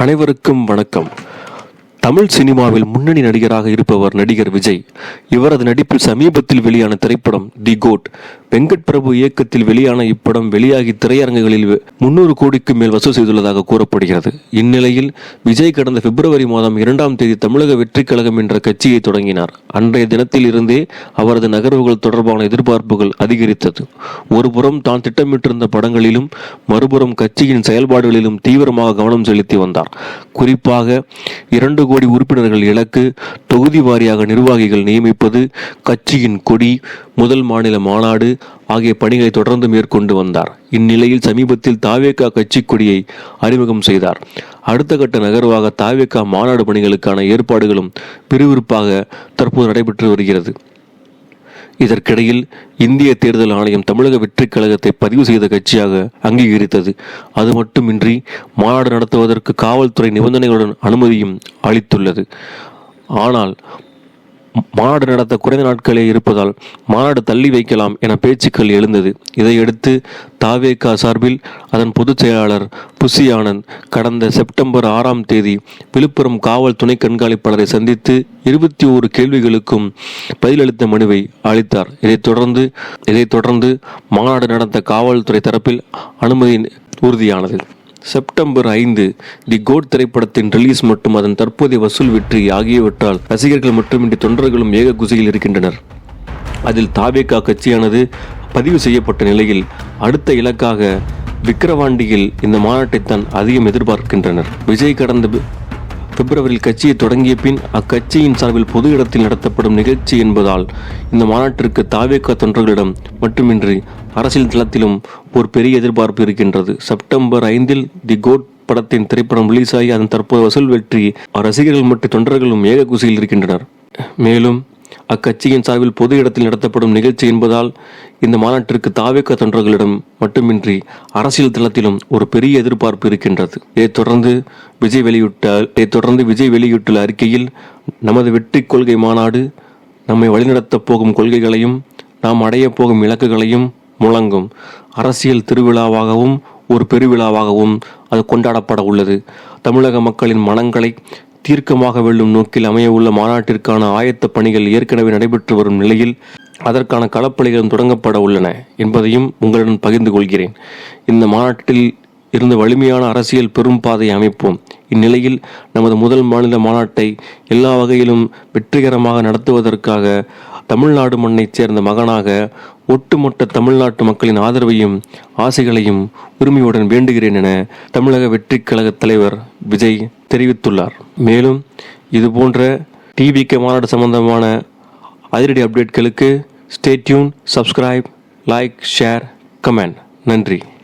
அனைவருக்கும் வணக்கம். தமிழ் சினிமாவில் முன்னணி நடிகராக இருப்பவர் நடிகர் விஜய். இவரது நடிப்பில் சமீபத்தில் வெளியான திரைப்படம் தி கோட். வெங்கட் பிரபு இயக்கத்தில் வெளியான இப்படம் வெளியாகி திரையரங்குகளில் முன்னூறு கோடிக்கு மேல் வசூல் செய்துள்ளதாக கூறப்படுகிறது. இந்நிலையில் விஜய் கடந்த பிப்ரவரி மாதம் இரண்டாம் தேதி தமிழக வெற்றிக் கழகம் என்ற கட்சியை தொடங்கினார். அன்றைய தினத்தில் இருந்தே அவரது நகர்வுகள் தொடர்பான எதிர்பார்ப்புகள் அதிகரித்தது. ஒருபுறம் தான் திட்டமிட்டிருந்த படங்களிலும் மறுபுறம் கட்சியின் செயல்பாடுகளிலும் தீவிரமாக கவனம் செலுத்தி வந்தார். குறிப்பாக இரண்டு கோடி உறுப்பினர்கள் இலக்கு தொகுதி வாரியாக நிர்வாகிகள் நியமிப்பது கட்சியின் கொடி முதல் மாநில மாநாடு ஆகிய பணிகளை தொடர்ந்து மேற்கொண்டு வந்தார். இந்நிலையில் சமீபத்தில் தாவேகா கட்சி கொடியை அறிமுகம் செய்தார். அடுத்த கட்ட நகர்வாக தாவேகா மாநாடு பணிகளுக்கான ஏற்பாடுகளும் விறுவிறுப்பாக தற்போது நடைபெற்று வருகிறது. இதற்கிடையில் இந்திய தேர்தல் ஆணையம் தமிழக வெற்றிக் கழகத்தை பதிவு செய்த கட்சியாக அங்கீகரித்தது. அது மட்டுமின்றி மாநாடு நடத்துவதற்கு காவல்துறை நிபந்தனைகளுடன் அனுமதியும் அளித்துள்ளது. ஆனால் மாநாடு நடத்த குறைந்த நாட்களே இருப்பதால் மாநாடு தள்ளி வைக்கலாம் என பேச்சுக்கள் எழுந்தது. இதையடுத்து தாவேகா சார்பில் அதன் பொதுச் செயலாளர் புசி ஆனந்த் கடந்த செப்டம்பர் ஆறாம் தேதி விழுப்புரம் காவல் துணை கண்காணிப்பாளரை சந்தித்து இருபத்தி ஓரு கேள்விகளுக்கும் பதிலளித்த மனுவை அளித்தார். இதைத் தொடர்ந்து இதைத் தொடர்ந்து மாநாடு நடத்த காவல்துறை தரப்பில் அனுமதி உறுதியானது. செப்டம்பர் ஐந்து தி கோட் திரைப்படத்தின் ரிலீஸ் மற்றும் அதன் தற்போதைய வசூல் வெற்றி ஆகியவற்றால் ரசிகர்கள் மட்டுமின்றி தொண்டர்களும் ஏக குசையில் இருக்கின்றனர். அதில் தாவேகா கட்சியானது பதிவு செய்யப்பட்ட நிலையில் அடுத்த இலக்காக விக்கிரவாண்டியில் இந்த மாநாட்டைத்தான் அதிகம் எதிர்பார்க்கின்றனர். விஜய் கடந்த பி- பிப்ரவரியில் கட்சியை தொடங்கிய பின் அக்கட்சியின் சார்பில் பொது இடத்தில் நடத்தப்படும் நிகழ்ச்சி என்பதால் இந்த மாநாட்டிற்கு தாவேகா தொண்டர்களிடம் மட்டுமின்றி அரசியல் தளத்திலும் ஒரு பெரிய எதிர்பார்ப்பு இருக்கின்றது. செப்டம்பர் ஐந்தில் தி கோட் படத்தின் திரைப்படம் ரிலீஸ் ஆகி அதன் தற்போது வசூல் வெற்றி ரசிகர்கள் மற்றும் தொண்டர்களும் ஏக குசியில் இருக்கின்றனர். மேலும் அக்கட்சியின் சார்பில் பொது இடத்தில் நடத்தப்படும் நிகழ்ச்சி என்பதால் இந்த மாநாட்டிற்கு தாவேக்க தொண்டர்களிடம் மட்டுமின்றி அரசியல் தளத்திலும் ஒரு பெரிய எதிர்பார்ப்பு இருக்கின்றது. இதைத் தொடர்ந்து விஜய் வெளியிட்ட இதைத் தொடர்ந்து விஜய் வெளியிட்டுள்ள அறிக்கையில் நமது வெற்றி கொள்கை மாநாடு நம்மை வழிநடத்தப் போகும் கொள்கைகளையும் நாம் அடையப் போகும் இலக்குகளையும் முழங்கும். அரசியல் திருவிழாவாகவும் ஒரு பெருவிழாவாகவும் அது கொண்டாடப்பட உள்ளது. தமிழக மக்களின் மனங்களை தீர்க்கமாக வெல்லும் நோக்கில் அமையவுள்ள மாநாட்டிற்கான ஆயத்த பணிகள் ஏற்கனவே நடைபெற்று வரும் நிலையில் அதற்கான களப்பணிகளும் தொடங்கப்பட உள்ளன என்பதையும் உங்களுடன் பகிர்ந்து கொள்கிறேன். இந்த மாநாட்டில் இருந்து வலிமையான அரசியல் பெரும் பாதையை அமைப்போம். இந்நிலையில் நமது முதல் மாநில மாநாட்டை எல்லா வகையிலும் வெற்றிகரமாக நடத்துவதற்காக தமிழ்நாடு மண்ணைச் சேர்ந்த மகனாக ஒட்டுமொத்த தமிழ்நாட்டு மக்களின் ஆதரவையும் ஆசைகளையும் உரிமையுடன் வேண்டுகிறேன் என தமிழக வெற்றிக் கழக தலைவர் விஜய் தெரிவித்துள்ளார். மேலும் இதுபோன்ற டிவிக்கு மாநாடு சம்பந்தமான அதிரடி அப்டேட்களுக்கு stay tuned subscribe like share comment. நன்றி.